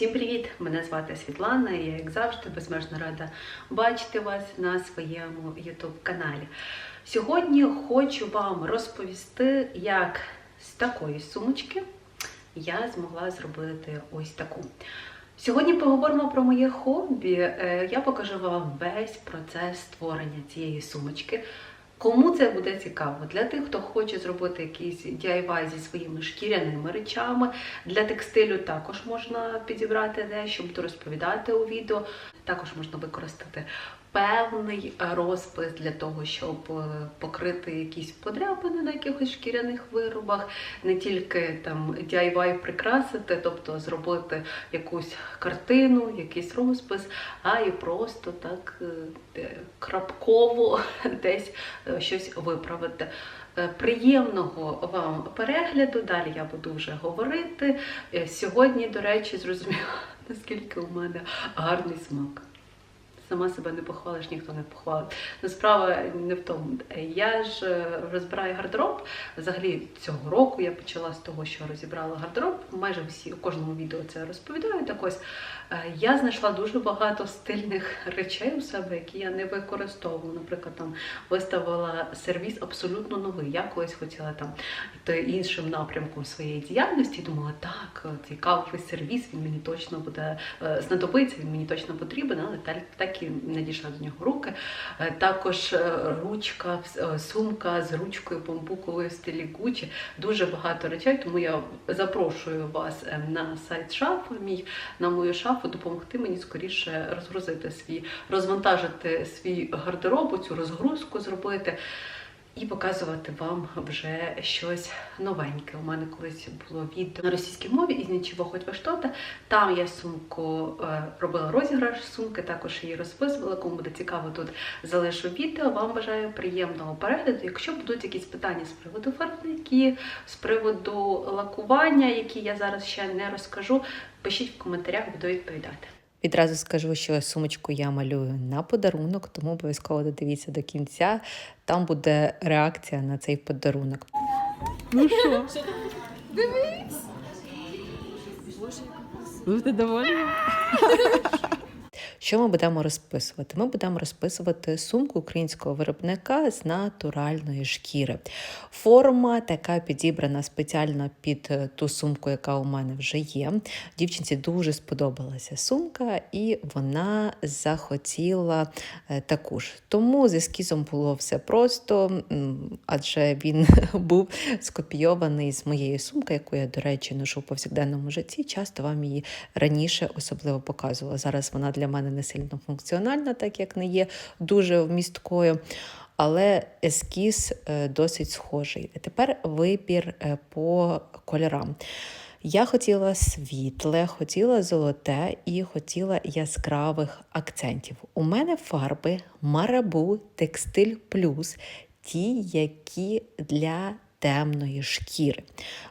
Усім привіт! Мене звати Світлана, і я, як завжди, безмежно рада бачити вас на своєму YouTube каналі. Сьогодні хочу вам розповісти, як з такої сумочки я змогла зробити ось таку. Сьогодні поговоримо про моє хобі. Е, Я покажу вам весь процес створення цієї сумочки. Кому це буде цікаво? Для тих, хто хоче зробити якийсь DIY зі своїми шкіряними речами. Для текстилю також можна підібрати дещо, буду розповідати у відео. Також можна використати певний розпис для того, щоб е, покрити якісь подряпини на якихось шкіряних виробах, не тільки там DIY прикрасити, тобто зробити якусь картину, якийсь розпис, а і просто так е, крапково десь е, щось виправити. Приємного вам перегляду. Далі я буду вже говорити. Сьогодні, до речі, зрозуміла, наскільки у мене гарний смак. Сама себе не похвалиш, ніхто не похвалить. Ну, справа не в тому. Я ж е, розбираю гардероб. Взагалі цього року я почала з того, що розібрала гардероб. Майже всі у кожному відео це розповідаю. Так ось я знайшла дуже багато стильних речей у себе, які я не використовую. Наприклад, там виставила сервіс абсолютно новий. Я колись хотіла там йти іншим напрямком своєї діяльності. Думала, так, цей кавовий сервіс він мені точно буде е, знадобиться, він мені точно потрібен, але так, і не дійшла до нього руки. Е, Також е, ручка, е, сумка з ручкою бамбуковою в стилі Gucci. Дуже багато речей, тому я запрошую вас е, на сайт шафу мій, на мою шафу, допомогти мені скоріше розгрузити свій, розвантажити свій гардероб, цю розгрузку зробити. І показувати вам вже щось новеньке. У мене колись було відео на російській мові із нічого хоч ви що-то. Там я сумку е, робила розіграш сумки, також її розписувала. Кому буде цікаво, тут залишу відео. Вам бажаю приємного перегляду. Якщо будуть якісь питання з приводу фарбників, з приводу лакування, які я зараз ще не розкажу, пишіть в коментарях, буду відповідати. Відразу скажу, що сумочку я малюю на подарунок, тому обов'язково додивіться до кінця. Там буде реакція на цей подарунок. Ну що? Дивись. Ви ти довольні? Що ми будемо розписувати? Ми будемо розписувати сумку українського виробника з натуральної шкіри. Форма така підібрана спеціально під е, ту сумку, яка у мене вже є. Дівчинці дуже сподобалася сумка, і вона захотіла е, таку ж. Тому з ескізом було все просто, адже він був скопійований з моєї сумки, яку я, до речі, ношу в повсякденному житті. Часто вам її раніше особливо показувала. Зараз вона для мене не сильно функціональна, так як не є дуже вмісткою. Але ескіз е, досить схожий. Тепер вибір е, по кольорам. Я хотіла світле, хотіла золоте і хотіла яскравих акцентів. У мене фарби Марабу Текстиль Плюс, ті, які для темної шкіри.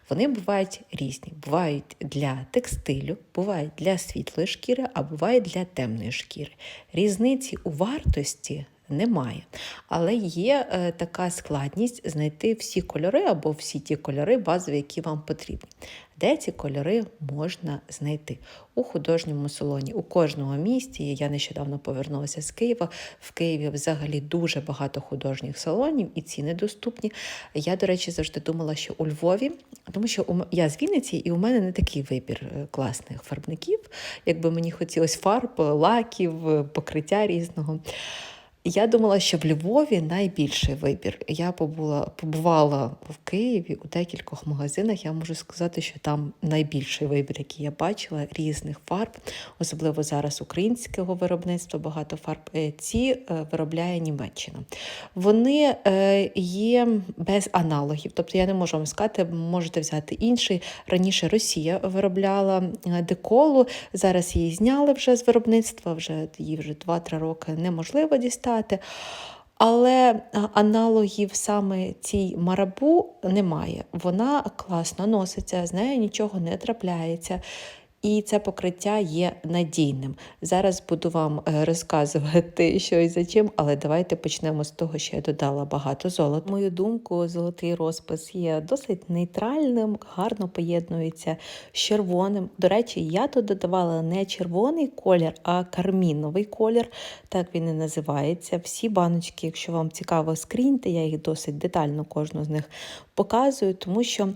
Вони бувають різні. Бувають для текстилю, бувають для світлої шкіри, а бувають для темної шкіри. Різниці у вартості немає. Але є е, така складність знайти всі кольори або всі ті кольори базові, які вам потрібні. Де ці кольори можна знайти? У художньому салоні, у кожному місті. Я нещодавно повернулася з Києва. В Києві взагалі дуже багато художніх салонів і ціни доступні. Я, до речі, завжди думала, що у Львові, тому що у я з Вінниці, і у мене не такий вибір е, класних фарбників. Якби мені хотілося фарб, лаків, е, покриття різного. Я думала, що в Львові найбільший вибір. Я побула, побувала в Києві у декількох магазинах. Я можу сказати, що там найбільший вибір, який я бачила, різних фарб, особливо зараз українського виробництва, багато фарб. Е, Ці е, виробляє Німеччина. Вони е, є без аналогів. Тобто я не можу вам сказати, можете взяти інший. Раніше Росія виробляла деколу, зараз її зняли вже з виробництва, вже її вже 2-3 роки неможливо дістати. Але аналогів саме цій марабу немає. Вона класно носиться, з нею нічого не трапляється. І це покриття є надійним. Зараз буду вам е, розказувати, що і за чим, але давайте почнемо з того, що я додала багато золота. Мою думку, золотий розпис є досить нейтральним, гарно поєднується з червоним. До речі, я тут додавала не червоний колір, а карміновий колір. Так він і називається. Всі баночки, якщо вам цікаво, скріньте, я їх досить детально кожну з них показую, тому що.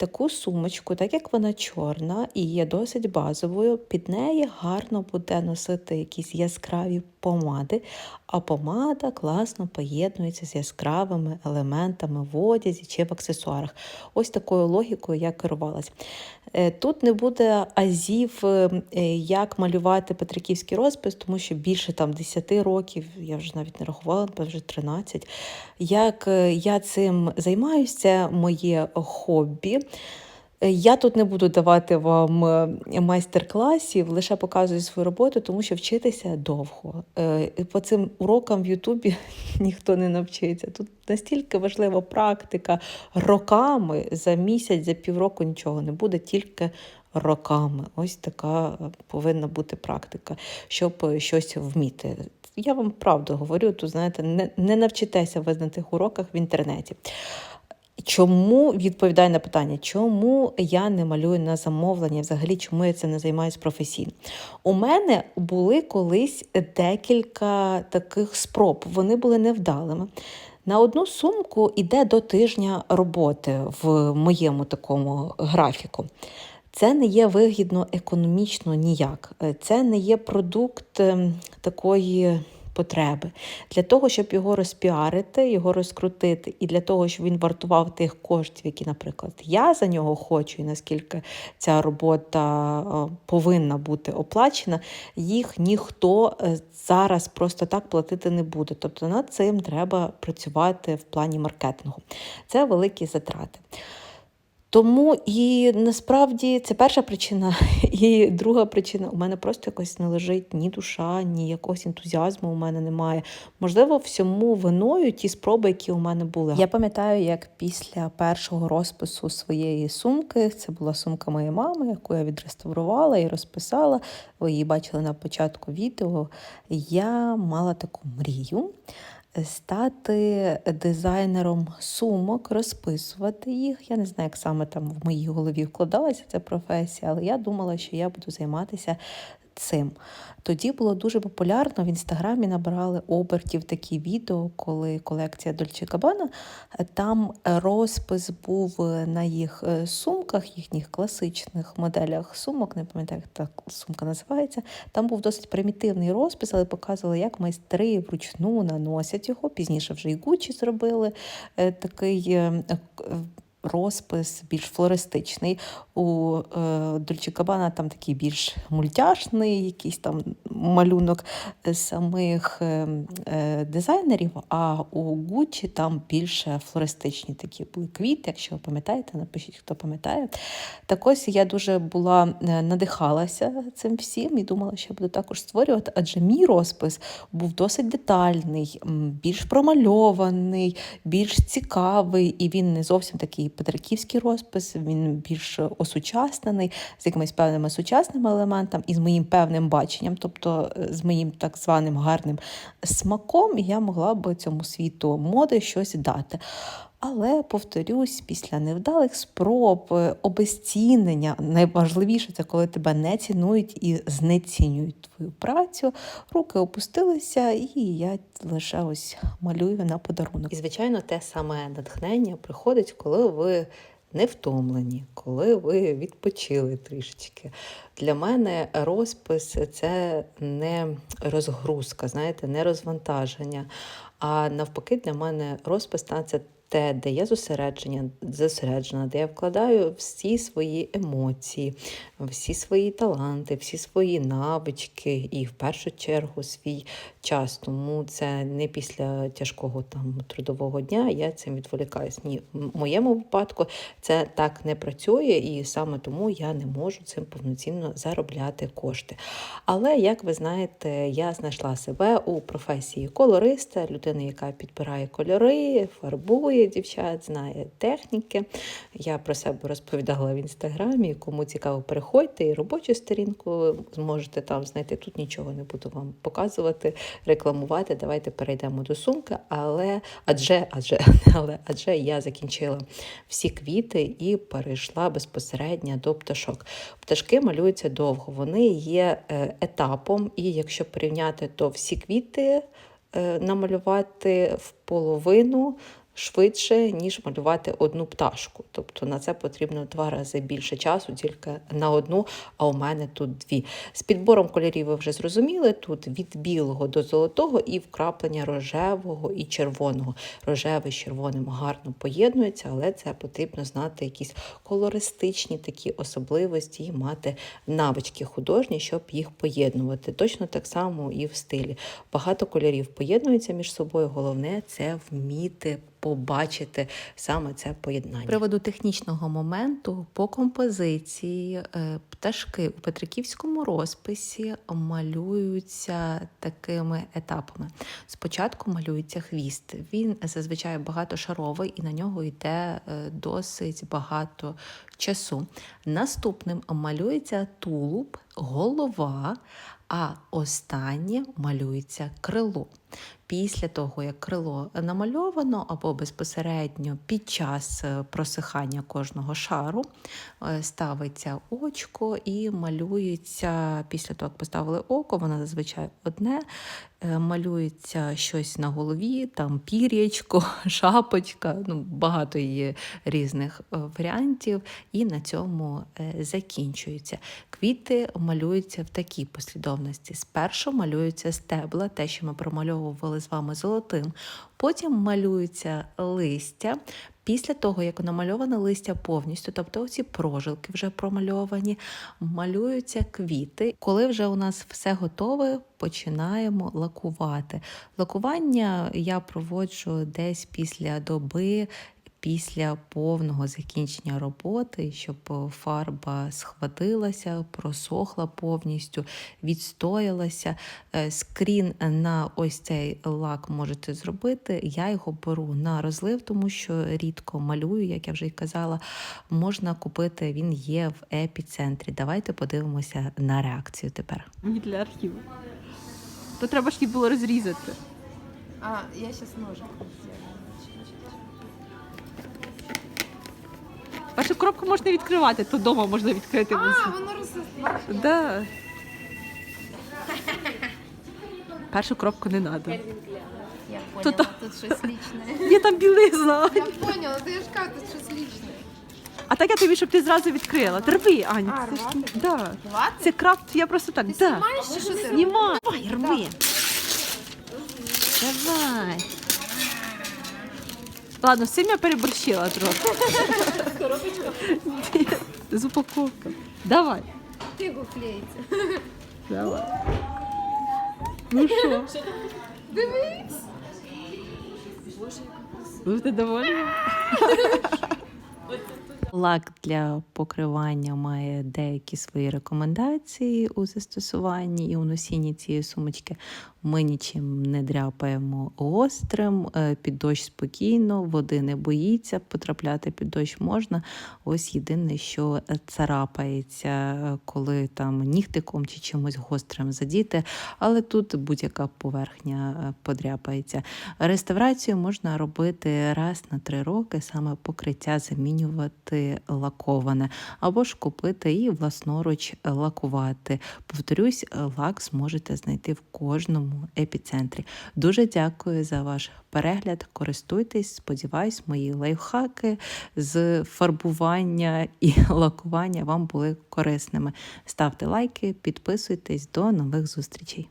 Таку сумочку, так як вона чорна і є досить базовою, під неї гарно буде носити якісь яскраві помади, а помада класно поєднується з яскравими елементами в одязі чи в аксесуарах. Ось такою логікою я керувалась. Е, Тут не буде азів, е, як малювати петриківський розпис, тому що більше там 10 років, я вже навіть не рахувала, вже 13. Як е, я цим займаюся, моє хобі. Я тут не буду давати вам е, майстер-класів, лише показую свою роботу, тому що вчитися довго. Е, По цим урокам в Ютубі ніхто не навчиться. Тут настільки важлива практика роками за місяць, за півроку нічого не буде, тільки роками. Ось така повинна бути практика, щоб е, щось вміти. Я вам правду говорю, тут знаєте, не, не навчитеся ви на тих уроках в інтернеті. Чому відповідаю на питання, чому я не малюю на замовлення? Взагалі, чому я це не займаюся професійно? У мене були колись декілька таких спроб. Вони були невдалими. На одну сумку йде до тижня роботи в моєму такому графіку. Це не є вигідно економічно ніяк. Це не є продукт ем, такої потреби. Для того, щоб його розпіарити, його розкрутити, і для того, щоб він вартував тих коштів, які, наприклад, я за нього хочу, і наскільки ця робота е, повинна бути оплачена, їх ніхто е, зараз просто так платити не буде. Тобто над цим треба працювати в плані маркетингу. Це великі затрати. Тому і насправді це перша причина. І друга причина у мене просто якось не лежить ні душа, ні якогось ентузіазму у мене немає. Можливо, всьому виною ті спроби, які у мене були. Я пам'ятаю, як після першого розпису своєї сумки, це була сумка моєї мами, яку я відреставрувала і розписала. Ви її бачили на початку відео. Я мала таку мрію стати дизайнером сумок, розписувати їх. Я не знаю, як саме там в моїй голові вкладалася ця професія, але я думала, що я буду займатися цим. Тоді було дуже популярно в інстаграмі набирали обертів такі відео, коли колекція Дольче Габана. Там розпис був на їх е, сумках, їхніх класичних моделях сумок, не пам'ятаю, як та сумка називається. Там був досить примітивний розпис, але показували, як майстри вручну наносять його. Пізніше вже і Гуччі зробили е, такий. Е, е, Розпис більш флористичний. У е, Дольче Габбана там такий більш мультяшний, якийсь там малюнок самих е, е, дизайнерів, а у Гуччі там більше флористичні такі були квіти, якщо ви пам'ятаєте, напишіть, хто пам'ятає. Так ось я дуже була е, надихалася цим всім і думала, що я буду також створювати, адже мій розпис був досить детальний, більш промальований, більш цікавий, і він не зовсім такий петриківський розпис, він більш осучаснений, з якимись певними сучасними елементами і з моїм певним баченням, тобто е, з моїм так званим гарним смаком, я могла б цьому світу моди щось дати. Але повторюсь, після невдалих спроб, е, обезцінення, найважливіше це коли тебе не цінують і знецінюють твою працю. Руки опустилися, і я лише ось малюю на подарунок. І звичайно, те саме натхнення приходить, коли ви не втомлені, коли ви відпочили трішечки. Для мене розпис це не розгрузка, знаєте, не розвантаження. А навпаки, для мене розпис це те, де я зосередження, зосереджена, де я вкладаю всі свої емоції, всі свої таланти, всі свої навички і в першу чергу свій час. Тому це не після тяжкого там трудового дня я цим відволікаюсь. Ні, в моєму випадку це так не працює, і саме тому я не можу цим повноцінно заробляти кошти. Але, як ви знаєте, я знайшла себе у професії колориста, людини, яка підбирає кольори, фарбує дівчат, знає техніки. Я про себе розповідала в інстаграмі. Кому цікаво, переходьте і робочу сторінку зможете там знайти. Тут нічого не буду вам показувати, рекламувати. Давайте перейдемо до сумки. Але адже, адже, але адже я закінчила всі квіти і перейшла безпосередньо до пташок. Пташки малюються довго. Вони є е, етапом, і якщо порівняти, то всі квіти е, намалювати в половину швидше, ніж малювати одну пташку. Тобто на це потрібно два рази більше часу, тільки на одну, а у мене тут дві. З підбором кольорів ви вже зрозуміли. Тут від білого до золотого і вкраплення рожевого і червоного. Рожевий з червоним гарно поєднується, але це потрібно знати якісь колористичні такі особливості і мати навички художні, щоб їх поєднувати. Точно так само і в стилі. Багато кольорів поєднуються між собою. Головне це вміти побачити саме це поєднання. З приводу технічного моменту по композиції е, пташки у Петриківському розписі малюються такими етапами. Спочатку малюється хвіст. Він зазвичай багатошаровий і на нього йде е, досить багато часу. Наступним малюється тулуб, голова, а останнє малюється крило. Після того, як крило намальовано, або безпосередньо під час е, просихання кожного шару е, ставиться очко і малюється після того, як поставили око, воно зазвичай одне, е, малюється щось на голові, там пір'ячко, шапочка, ну, багато є різних варіантів, і на цьому закінчується. Квіти малюються в такій послідовності. Спершу малюються стебла, те, що ми промальовували з вами золотим. Потім малюється листя. Після того, як намальоване листя повністю, тобто ці прожилки вже промальовані, малюються квіти. Коли вже у нас все готове, починаємо лакувати. Лакування я проводжу десь після доби. Після повного закінчення роботи, щоб фарба схватилася, просохла повністю, відстоялася. Е, Скрін на ось цей лак можете зробити. Я його беру на розлив, тому що рідко малюю, як я вже й казала. Можна купити, він є в епіцентрі. Давайте подивимося на реакцію тепер. Мені для архіву. То треба ж її було розрізати. А, я сейчас ножик Першу коробку можна відкривати, то вдома можна відкрити. А, воно розсосла. Да. Першу коробку не треба. Я поняла, тут щось личне. Є там білизна. Я поняла, ти ж кажу, тут щось личне. А так я тобі, щоб ти зразу відкрила. Ти рви, Аня. А, це ж- да. Рвати? Це крафт, я просто так. Ти да. знімаєш чи що ти? Знімай. Давай, рви. Давай. Ладно, з цим я переборщила трохи. З упаковкою. Давай. Фігу клеїться. Давай. Ну що? Дивись. Ви ти довольні? Лак для покривання має деякі свої рекомендації у застосуванні і у носінні цієї сумочки. Ми нічим не дряпаємо гострим, е, під дощ спокійно, води не боїться, потрапляти під дощ можна. Ось єдине, що царапається, е, коли там нігтиком чи чимось гострим задіти, але тут будь-яка поверхня е, подряпається. Реставрацію можна робити раз на три роки, саме покриття замінювати лаковане, або ж купити і власноруч лакувати. Повторюсь, лак зможете знайти в кожному епіцентрі. Дуже дякую за ваш перегляд. Користуйтесь, сподіваюсь, мої лайфхаки з фарбування і лакування вам були корисними. Ставте лайки, підписуйтесь до нових зустрічей.